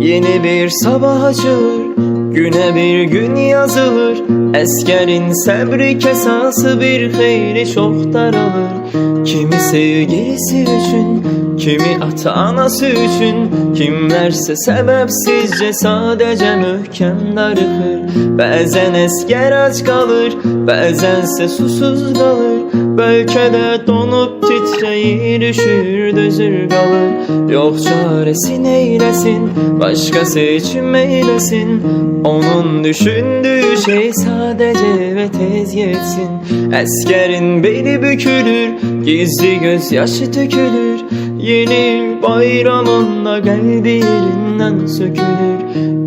Yeni bir sabah açılır Güne bir gün yazılır. Eskerin sabri kesası bir hayli çok daralır. Kimi sevgilisi için Kimi ata anası için Kimlerse sebepsizce sadece mühkem darıkır Bazen esker aç kalır Bazense susuz kalır. Belki de donup titreyir Üşür düzür kalır. Yok çaresi neylesin Başkası için eylesin. Onun düşündüğü şey sadece ve tez yetsin. Eskerin beli bükülür Gizli gözyaşı dökülür Yeni bayramında geldi elinden sökülür.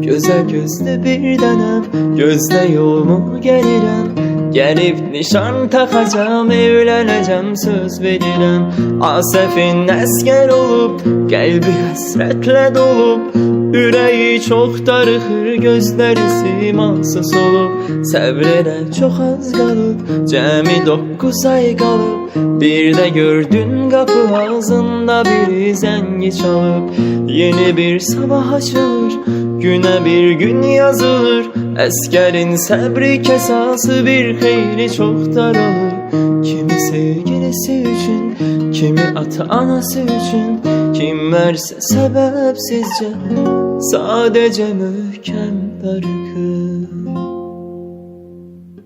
Göze gözle bir denem Gözle yolumu gelirem Gelip nişan takacağım evleneceğim söz veririm Asef'in esker olup Kalbi hasretle dolup Yüreği çok darıkır gözleri siması olup Sevrede çok az kalıp Cemi dokuz ay kalıp Bir de gördün kapı ağzında bir zengi çalıp Yeni bir sabah açılır Güne bir gün yazılır. Eskerin sabri kesası bir hayli çok daralır. Kimi sevgilisi için Kimi ata anası için Kim verse sebepsizce Sadece mühkem darıkır